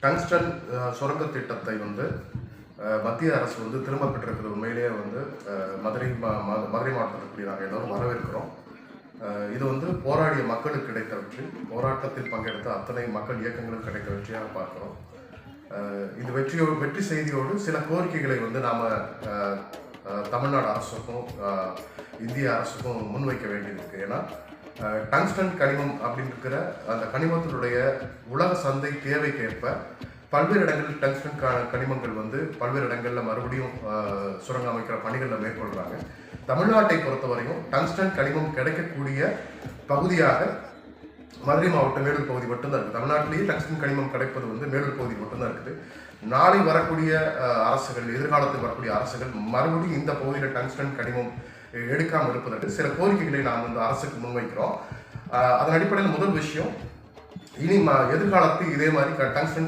Tungsten சுரங்க திட்டத்தை வந்து மத்திய அரசு வந்து திரும்ப பெற்றிருக்கிறது. உண்மையிலேயே வந்து மதுரை மா- மதுரை மாவட்டத்தில் நாங்கள் எல்லோரும் வரவேற்கிறோம். இது வந்து போராடிய மக்களுக்கு கிடைத்த வெற்றி. போராட்டத்தில் பங்கெடுத்த அத்தனை மக்கள் இயக்கங்களுக்கு கிடைத்த வெற்றியாக பார்க்கிறோம். இந்த வெற்றியோடு வெற்றி செய்தியோடு சில கோரிக்கைகளை வந்து நாம் தமிழ்நாடு அரசுக்கும் இந்திய அரசுக்கும் முன்வைக்க வேண்டியிருக்கு ஏன்னா டங்ஸ்டன் கனிமம் அப்படின்னு இருக்கிற அந்த கனிமத்தினுடைய உலக சந்தை தேவைக்கேற்ப பல்வேறு இடங்களில் டங்ஸ்டன் கனிமங்கள் வந்து பல்வேறு இடங்களில் மறுபடியும் சுரங்க அமைக்கிற பணிகளில் மேற்கொள்கிறாங்க தமிழ்நாட்டை பொறுத்தவரையும் டங்ஸ்டன் கனிமம் கிடைக்கக்கூடிய பகுதியாக மதுரை மாவட்டம் மேலூர் பகுதி மட்டும்தான் இருக்குது. தமிழ்நாட்டிலேயே டங்ஸ்டன் கனிமம் கிடைப்பது வந்து மேலூர் பகுதி மட்டும்தான் இருக்குது. நாளை வரக்கூடிய அரசுகள் எதிர்காலத்தில் வரக்கூடிய அரசுகள் மறுபடியும் இந்த பகுதியில் டங்ஸ்டன் கனிமம் எடுக்காமல் இருப்பதற்கு சில கோரிக்கைகளை நாம் வந்து அரசுக்கு முன்வைக்கிறோம். அதன் அடிப்படையில் முதல் விஷயம் இனி எதிர்காலத்தில் இதே மாதிரி டங்ஸ்டன்